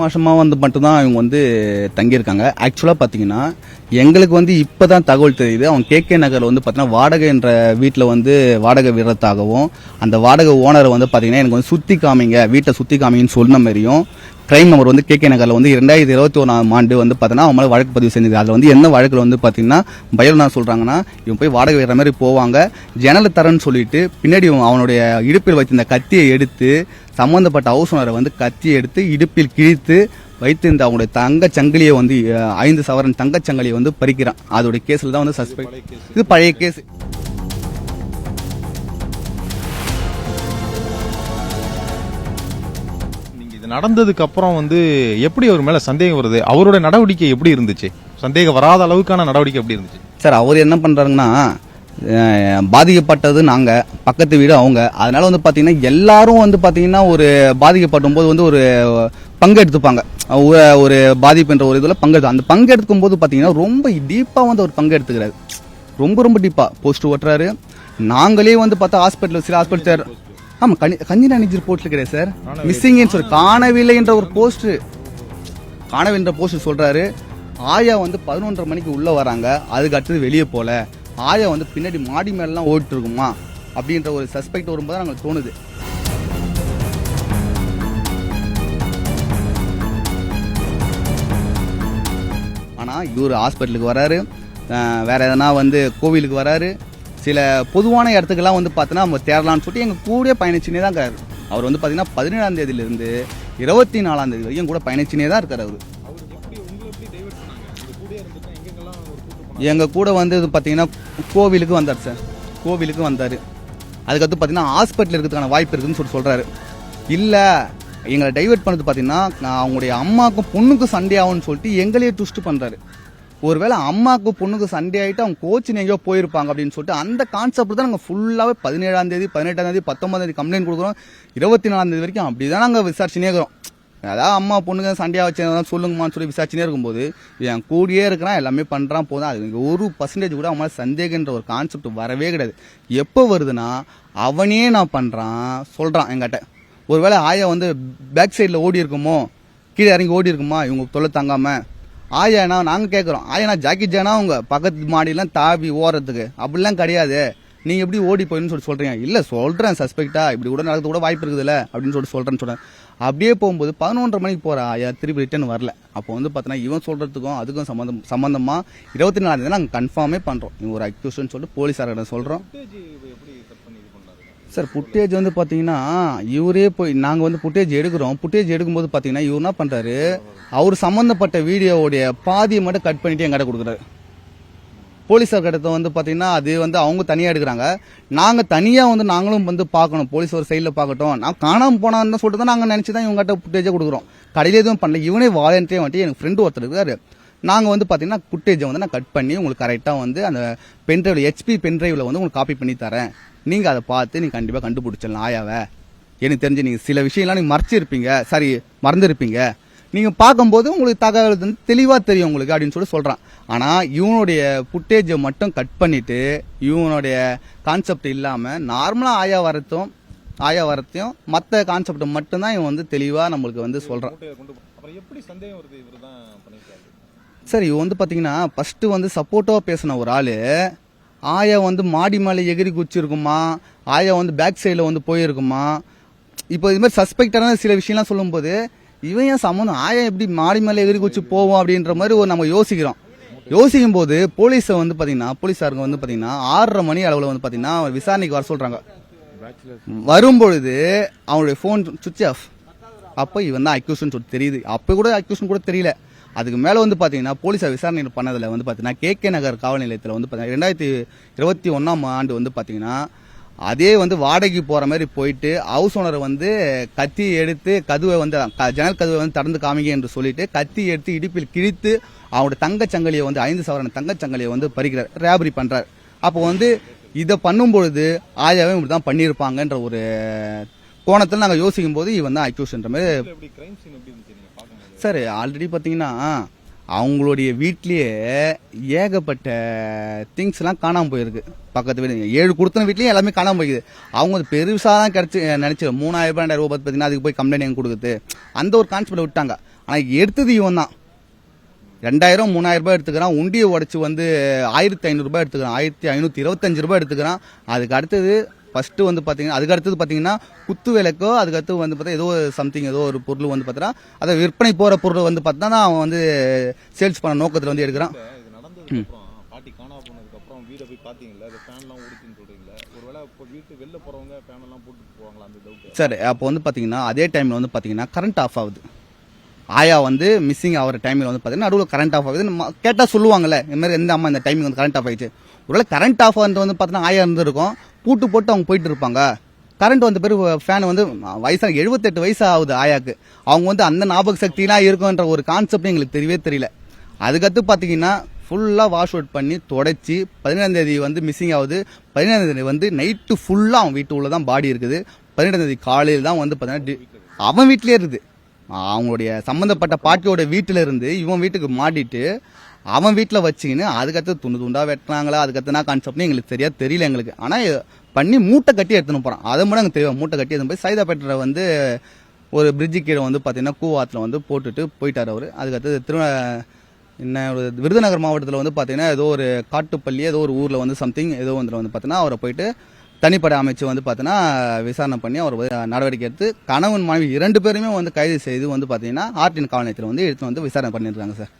மாதமாக வந்து மட்டும்தான் இவங்க வந்து தங்கியிருக்காங்க. ஆக்சுவலாக பார்த்தீங்கன்னா எங்களுக்கு வந்து இப்போ தான் தகவல் தெரியுது. அவங்க கே கே வந்து பார்த்தீங்கன்னா வாடகை என்ற வீட்டில் வந்து வாடகை விடுறதாகவும் அந்த வாடகை ஓனரை வந்து பார்த்தீங்கன்னா எனக்கு வந்து சுற்றி காமிங்க வீட்டை சுற்றி காமிங்கன்னு சொன்ன மாதிரியும் கிரைம் நம்பர் வந்து கே கே வந்து இரண்டாயிரத்தி இருபத்தி ஒன்றாம் ஆண்டு வந்து பார்த்தீங்கன்னா அவங்க மேலே வழக்கு பதிவு செஞ்சது. அதில் வந்து என்ன வழக்கில் வந்து பார்த்தீங்கன்னா பயில் நான் சொல்கிறாங்கன்னா இவன் போய் வாடகை விடுற மாதிரி போவாங்க. ஜன்னல் தரேன்னு சொல்லிட்டு பின்னாடி அவனுடைய இடுப்பில் வைத்திருந்த கத்தியை எடுத்து சம்பந்தப்பட்ட ஹவுஸ் ஓனரை வந்து கத்தியை எடுத்து இடுப்பில் கிழித்து வைத்து இந்த அவங்களுடைய தங்கச் சங்கிலியை வந்து ஐந்து சவரன் தங்கச் சங்கிலியை வந்து பறிக்கிறான். அதோடைய கேஸில் தான் வந்து சஸ்பெக்ட் இது பழைய கேஸ் நடந்ததுக்கு அப்புறம் வந்து எப்படி அவர் மேல சந்தேகம் வருது? அவரோட நடவடிக்கை எப்படி இருந்துச்சு? சந்தேகம் வராத அளவுக்கான நடவடிக்கை எப்படி இருந்துச்சு? சார் அவர் என்ன பண்றாருன்னா பாதிக்கப்பட்டது நாங்க பக்கத்து வீடு அவங்க. அதனால வந்து பாத்தீங்கன்னா எல்லாரும் வந்து பாத்தீங்கன்னா ஒரு பாதிக்கப்படும் போது வந்து ஒரு பங்கு எடுத்துப்பாங்க. ஒரு- ஒரு பாதிப்பு என்ற ஒரு இதுல பங்கு எடுத்து அந்த பங்கு எடுத்துக்கும் போது பாத்தீங்கன்னா ரொம்ப டீப்பா வந்து அவர் பங்கு எடுத்துக்கிறாரு. ரொம்ப ரொம்ப டீப்பா போஸ்ட் ஓட்டுறாரு. நாங்களே வந்து பார்த்தா ஹாஸ்பிட்டல் சில ஹாஸ்பிட்டல் ஆமா கனி கஞ்சி நனைஞ்சர் போட்டிருக்கிறேன் சார். மிஸ்ஸிங்னு சொல்லி காணவில்லை என்ற ஒரு போஸ்ட் காணவில்லை என்ற போஸ்ட் சொல்றாரு. ஆயா வந்து பதினொன்றரை மணிக்கு உள்ள வராங்க. அதுக்கு அடுத்தது வெளியே போல. ஆயா வந்து பின்னாடி மாடி மேலாம் ஓடிட்டு இருக்குமா அப்படின்ற ஒரு சஸ்பெக்ட் வரும்போது தான் எங்களுக்கு தோணுது. ஆனால் இவர் ஹாஸ்பிட்டலுக்கு வராரு. வேறு வேற எதனா வந்து கோவிலுக்கு வராரு. சில பொதுவான இடத்துக்கெல்லாம் வந்து பார்த்தோன்னா நம்ம தேரலான்னு சொல்லிட்டு எங்கள் கூட பயணிச்சுனே தான் இருக்காரு. அவர் வந்து பார்த்தீங்கன்னா பதினேழாம் தேதியிலேருந்து இருபத்தி நாலாம் தேதி வரைக்கும் கூட பயணிச்சுனே தான் இருக்கார் அவர். எங்க கூட வந்து பார்த்தீங்கன்னா கோவிலுக்கு வந்தார் சார். கோவிலுக்கு வந்தார். அதுக்கடுத்து பார்த்தீங்கன்னா ஹாஸ்பிட்டல் இருக்கிறதுக்கான வாய்ப்பு இருக்குன்னு சொல்லி சொல்றாரு. இல்லை எங்களை டைவர்ட் பண்ணது பார்த்தீங்கன்னா நான் அவங்களுடைய அம்மாக்கும் பொண்ணுக்கும் சண்டே ஆகும்னு சொல்லிட்டு எங்களையே டுஸ்ட் பண்ணுறாரு ஒருவேளை அம்மாவுக்கு பொண்ணுக்கு சண்டே ஆகிட்டு அவங்க கோச்சின் எங்கேயோ போயிருப்பாங்க அப்படின்னு சொல்லிட்டு அந்த கான்செப்ட் தான் நாங்கள் ஃபுல்லாகவே பதினேழாம் தேதி பதினெட்டாம் தேதி பத்தொன்பதாம் தேதி கம்ப்ளைண்ட் கொடுக்குறோம். இருபத்தி நாலாம் தேதி வரைக்கும் அப்படி தான் நாங்கள் விசாரிச்சுனே இருக்கிறோம். அதாவது அம்மா பொண்ணுங்க சண்டையாக வச்சு சொல்லுங்கம்மான்னு சொல்லி விசாரிச்சுனே இருக்கும்போது என் கூடியே இருக்கிறான் எல்லாமே பண்ணுறான் போதும். அது ஒரு பர்சன்டேஜ் கூட அவன் சந்தேகன்ற ஒரு கான்செப்ட் வரவே கிடையாது. எப்போ வருதுன்னா அவனே நான் பண்ணுறான் சொல்கிறான் என்கிட்ட. ஒருவேளை ஆயா வந்து பேக் சைடில் ஓடி இருக்குமோ கீழே இறங்கி ஓடி இருக்குமா இவங்க தொலை தாங்காம? ஆயாண்ணா நாங்கள் கேட்குறோம் ஆயாண்ணா ஜாக்கி ஜானா அவங்க பக்கத்து மாடியெல்லாம் தாவி ஓடுறதுக்கு? அப்படிலாம் கிடையாது. நீங்கள் எப்படி ஓடி போயின்னு சொல்லி சொல்கிறீங்க இல்லை சொல்கிறேன் சஸ்பெக்டா இப்படி கூட நடக்கிறது கூட வாய்ப்பு இருக்குதுல்ல அப்படின்னு சொல்லிட்டு சொல்கிறேன்னு சொல்கிறேன் அப்படியே போகும்போது பதினொன்றரை மணிக்கு போகிற ஆயா திருப்பி ரிட்டர்ன் வரல. அப்போ வந்து பார்த்தீங்கன்னா இவன் சொல்கிறதுக்கும் அதுக்கும் சம்மந்தம் சம்மந்தமாக இருபத்தி நாலாம் தேதி நாங்கள் கன்ஃபார்மே பண்ணுறோம் இவங்க ஒரு அக்யூஷன் சொல்லிட்டு போலீஸார்கிட்ட சொல்கிறோம் சார் புட்டேஜ் வந்து பார்த்தீங்கன்னா இவரே போய் நாங்கள் வந்து புட்டேஜ் எடுக்கிறோம். புட்டேஜ் எடுக்கும்போது பார்த்தீங்கன்னா இவர் என்ன பண்ணுறாரு அவர் சம்மந்தப்பட்ட வீடியோவுடைய பாதியை மட்டும் கட் பண்ணிட்டு எங்கிட்ட கொடுக்குறாரு. போலீஸார் கிட்ட வந்து பார்த்தீங்கன்னா அது வந்து அவங்க தனியாக எடுக்கிறாங்க. நாங்கள் தனியாக வந்து நாங்களும் வந்து பார்க்கணும். போலீஸ் ஒரு சைடில் பார்க்கட்டும். நான் காணாமல் போனான்னு சொல்லிட்டு தான் நாங்கள் நினச்சி தான் இவங்ககிட்ட புட்டேஜை கொடுக்குறோம். கடையில் எதுவும் பண்ணல. இவனே வாலண்டியாக வந்துட்டு எனக்கு ஃப்ரெண்டு ஒருத்தர் இருக்காரு. நாங்கள் வந்து பார்த்தீங்கன்னா புட்டேஜை வந்து நான் கட் பண்ணி உங்களுக்கு கரெக்டாக வந்து அந்த பென்ட்ரைவில் ஹெச்பி பென்ட்ரைவில் வந்து உங்களுக்கு காப்பி பண்ணி தரேன். நீங்கள் அதை பார்த்து நீங்கள் கண்டிப்பாக கண்டுபிடிச்சிடலாம். ஆயாவை. எனக்கு தெரிஞ்சு நீங்கள் சில விஷயம்லாம் நீங்கள் மறைச்சிருப்பீங்க. சாரி மறந்துருப்பீங்க. நீங்கள் பார்க்கும்போது உங்களுக்கு தகவல் வந்து தெளிவாக தெரியும் உங்களுக்கு அப்படின்னு சொல்லி சொல்கிறான் ஆனால் இவனுடைய ஃபுட்டேஜை மட்டும் கட் பண்ணிவிட்டு இவனுடைய கான்செப்ட் இல்லாமல் நார்மலாக ஆயா வரத்தும் ஆயா வரத்தையும் மற்ற கான்செப்டை மட்டும்தான் இவன் வந்து தெளிவாக நம்மளுக்கு வந்து சொல்கிறான் எப்படி சந்தேகம் வருது இவர் தான் சார் இவன் வந்து பார்த்தீங்கன்னா ஃபஸ்ட்டு வந்து சப்போர்ட்டாக பேசின ஒரு ஆள். ஆயா வந்து மாடி மேலே எகிரி குச்சிருக்குமா? ஆயா வந்து பேக் சைடில் வந்து போயிருக்குமா? இப்போ இது மாதிரி சஸ்பெக்டான சில விஷயம்லாம் சொல்லும்போது இவன் ஏன் சம்மந்தம் ஆயா எப்படி மாடி மேலே எகிரி குச்சி போவோம் அப்படின்ற மாதிரி ஒரு நம்ம யோசிக்கிறோம். யோசிக்கும் போது போலீஸை வந்து பார்த்தீங்கன்னா போலீஸாருங்க வந்து பார்த்தீங்கன்னா ஆறரை மணி அளவில் வந்து பார்த்தீங்கன்னா விசாரணைக்கு வர சொல்கிறாங்க வரும்பொழுது அவனுடைய ஃபோன் சுவிட்ச் ஆஃப் அப்போ இவன் தான் அக்யூஷன் சொல்லி தெரியுது. அப்போ கூட அக்யூஷன் கூட தெரியல. அதுக்கு மேலே வந்து பார்த்தீங்கன்னா போலீஸார் விசாரணை பண்ணதில் வந்து பார்த்தீங்கன்னா கே கே நகர் காவல் நிலையத்தில் வந்து பார்த்தீங்கன்னா ரெண்டாயிரத்தி இருபத்தி ஒன்றாம் ஆண்டு வந்து பார்த்தீங்கன்னா அதே வந்து வாடகைக்கு போகிற மாதிரி போயிட்டு ஹவுஸ் ஓனர் வந்து கத்தி எடுத்து கதவை வந்து ஜன்னல் கதவை வந்து திறந்து காமிங்க என்று சொல்லிட்டு கத்தி எடுத்து இடுப்பில் கிழித்து அவனோட தங்கச் சங்கிலியை வந்து ஐந்து சவரன் தங்கச் சங்கிலியை வந்து பறிக்கிறார் ரேபரி பண்ணுறார் அப்போ வந்து இதை பண்ணும்பொழுது ஆயாவே இப்படி தான் பண்ணியிருப்பாங்கன்ற ஒரு கோணத்தில் நாங்கள் யோசிக்கும் போது இவன் தான் அக்யூஷன்ற மாதிரி சார் ஆல்ரெடி பார்த்தீங்கன்னா அவங்களுடைய வீட்லேயே ஏகப்பட்ட திங்ஸ்லாம் காணாமல் போயிருக்கு. பக்கத்து வீடு ஏழு கொடுத்தன வீட்லேயும் எல்லாமே காணாமல் போயிடுது அவங்க பெருசாக தான் கிடச்சி நினச்சி மூணாயிரம் ரூபாய் ரெண்டாயிரம் ரூபாய் பார்த்தீங்கன்னா அதுக்கு போய் கம்ப்ளைண்ட் எங்கே கொடுக்குது? அந்த ஒரு கான்செப்டில் விட்டாங்க. ஆனால் எடுத்தது இவன் தான். ரெண்டாயிரம் மூணாயிரம் ரூபாய் எடுத்துக்கிறான் உண்டியை உடச்சி வந்து ஆயிரத்தி ஐநூறுரூபா எடுத்துக்கிறான் ஆயிரத்தி ஐநூற்றி இருபத்தஞ்சு ரூபாய் எடுத்துக்கிறான். அதுக்கு அடுத்தது ஃபர்ஸ்ட் வந்து பார்த்தீங்கன்னா அதுக்கு அடுத்தது பார்த்தீங்கன்னா குத்து விளக்கோ அதுக்கு அடுத்து வந்து பார்த்தா ஏதோ சம்திங் ஏதோ ஒரு பொருள் வந்து பார்த்தீங்கன்னா அதை விற்பனை போகிற பொருள் வந்து பார்த்தா அவன் வந்து சேல்ஸ் பண்ண நோக்கத்தில் வந்து எடுக்கிறான். பாட்டி காணா போனதுக்கு அப்புறம் வீட போய் பாத்தீங்கல்ல அந்த ஃபேன்லாம் ஓடிச்சுன்னு சொல்றீங்களா ஒருவேளை இப்போ வீட்டு வெளில போறவங்க ஃபேன் எல்லாம் போட்டுட்டு போவாங்களா அந்த டவுட் சார் அப்போ வந்து பார்த்தீங்கன்னா அதே டைமில் வந்து பார்த்தீங்கன்னா கரண்ட் ஆஃப் ஆகுது. ஆயா வந்து மிஸ்ஸிங் ஆகிற டைமில் வந்து பார்த்தீங்கன்னா நடுவில் கரண்ட் ஆஃப் ஆகுது நம்ம கேட்டால் சொல்லுவாங்கல்ல இந்த மாதிரி எந்த அம்மா இந்த டைமிங் வந்து கரண்ட் ஆஃப் ஆயிடுச்சு. ஒருவேளை கரண்ட் ஆஃப் ஆகிறது வந்து பார்த்தீங்கன்னா ஆயா இருந்திருக்கும். பூட்டு போட்டு அவங்க போயிட்டு இருப்பாங்க. கரண்ட் வந்த பிறகு ஃபேன் வந்து வயசான எழுபத்தெட்டு வயசு ஆகுது ஆயாக்கு. அவங்க வந்து அந்த ஞாபக சக்திலாம் இருக்குன்ற ஒரு கான்செப்ட் எங்களுக்கு தெரியவே தெரியல. அதுக்கடுத்து பார்த்தீங்கன்னா ஃபுல்லாக வாஷ் அவுட் பண்ணி தொடச்சி பதினேழாம் தேதி வந்து மிஸ்ஸிங் ஆகுது. பதினேழாம் தேதி வந்து நைட்டு ஃபுல்லாக அவன் வீட்டு உள்ள தான் பாடி இருக்குது. பதினெட்டாம் தேதி காலையில் தான் வந்து பார்த்தீங்கன்னா அவன் வீட்டிலே இருக்குது. அவங்களுடைய சம்மந்தப்பட்ட பாட்டியோட வீட்டில் இருந்து இவன் வீட்டுக்கு மாட்டிட்டு அவன் வீட்டில் வச்சுக்கின்னு அதுக்கடுத்து துண்டு துண்டாக வெட்டுறாங்களா அதுக்கடுத்து நான் கான்செப்ட்னு எங்களுக்கு சரியாக தெரியல எங்களுக்கு. ஆனால் பண்ணி மூட்டை கட்டி எடுத்துன்னு போகிறான் அதை மட்டும் எனக்கு தெரியும் மூட்டை கட்டி எடுத்துன்னு போய் சைதாப்பேட்டரை வந்து ஒரு பிரிட்ஜு கீழே வந்து பார்த்தீங்கன்னா கூவாத்தில் வந்து போட்டுட்டு போயிட்டார் அவர். அதுக்கடுத்து திரு என்ன ஒரு விருதுநகர் மாவட்டத்தில் வந்து பார்த்தீங்கன்னா ஏதோ ஒரு காட்டுப்பள்ளி ஏதோ ஒரு ஊரில் வந்து சம்திங் ஏதோ வந்து வந்து பார்த்தீங்கன்னா அவரை போயிட்டு தனிப்படை அமைச்சு வந்து பார்த்தீங்கன்னா விசாரணை பண்ணி அவர் நடவடிக்கை எடுத்து கணவன் மனைவி இரண்டு பேருமே வந்து கைது செய்து வந்து பார்த்தீங்கன்னா ஆர்டின் காவல் நிலையத்தில் வந்து எடுத்து வந்து விசாரணை பண்ணியிருக்காங்க சார்.